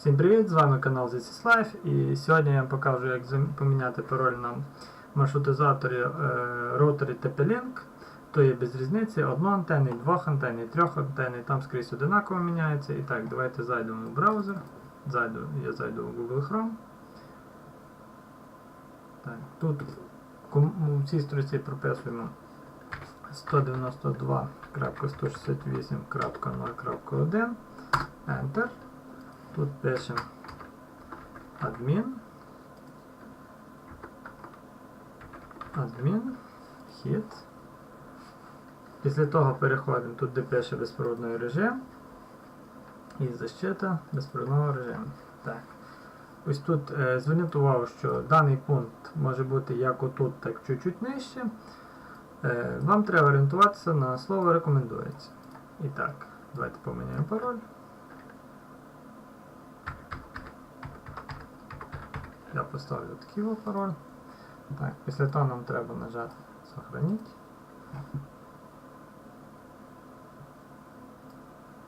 Всім привіт! З вами канал This is Life і сьогодні я вам покажу, як поміняти пароль на маршрутизаторі е, роторі TP-Link. То є без різниці, одноантенний, двохантенний, трьохантенний, там скрізь одинаково міняється. І так, давайте зайдемо в браузер. Зайду, я зайду в Google Chrome. Так, тут у цій строчці прописуємо 192.168.0.1 Enter. Тут пишемо адмін. Адмін. Хід. Після того переходимо тут, де пише безпроводний режим. І защита безпроводного режиму. Так. Ось тут е, зверніть увагу, що даний пункт може бути як отут, так чуть-чуть нижче. Е, вам треба орієнтуватися на слово рекомендується. І так, давайте поміняємо пароль. Я поставлю такий пароль. Так, після того нам треба нажати Сохраніть.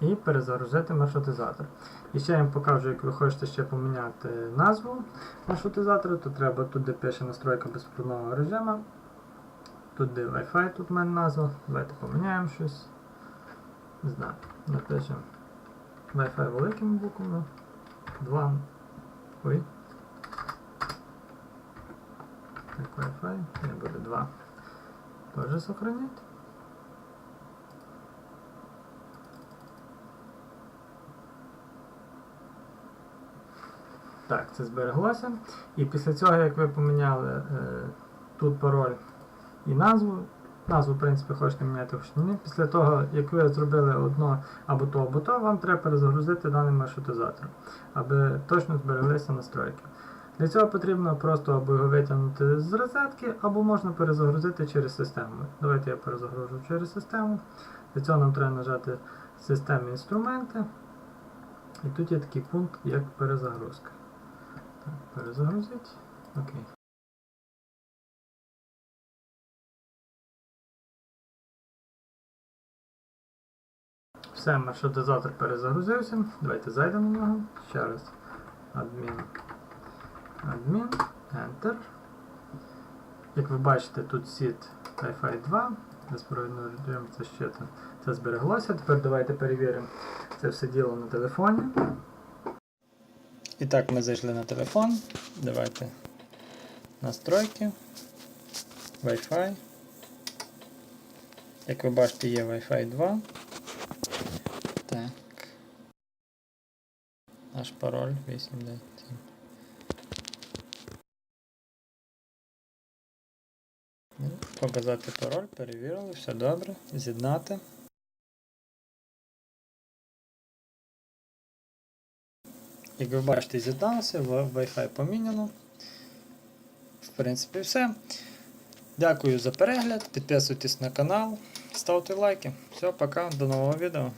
І перезагрузити маршрутизатор. І ще я вам покажу, як ви хочете ще поміняти назву маршрутизатора, то треба тут, де пише настройка безпровідного режиму. Тут де Wi-Fi, тут в мене назва. Давайте поміняємо щось. Не знаю. Напишемо Wi-Fi великими буквами. 2. Ой. Wi-Fi. Не буде 2. Тоже сохранить. Так, це збереглося. І після цього, як ви поміняли е, тут пароль і назву, назву, в принципі, хочете міняти хочете ні. Після того, як ви зробили одно або то, або то, вам треба перезагрузити даний маршрутизатор, аби точно збереглися настройки. Для цього потрібно просто або його витягнути з розетки, або можна перезагрузити через систему. Давайте я перезагружу через систему. Для цього нам треба нажати системні інструменти. І тут є такий пункт, як перезагрузка. Так, перезагрузити. Окей. Все, маршрутизатор перезагрузився. Давайте зайдемо в нього. Ще раз. Адмін. Адмін. Enter. Як ви бачите, тут сіт Wi-Fi 2. Безпровідний режим це ще це, це збереглося. Тепер давайте перевіримо це все діло на телефоні. І так, ми зайшли на телефон. Давайте настройки. Wi-Fi. Як ви бачите, є Wi-Fi 2. Так. Наш пароль 897. Ну, Показати пароль, перевірили, все добре. З'єднати. Як ви бачите, з'єдналося, Wi-Fi поміняно. В принципі, все. Дякую за перегляд. Підписуйтесь на канал, ставте лайки. Все, пока, до нового відео.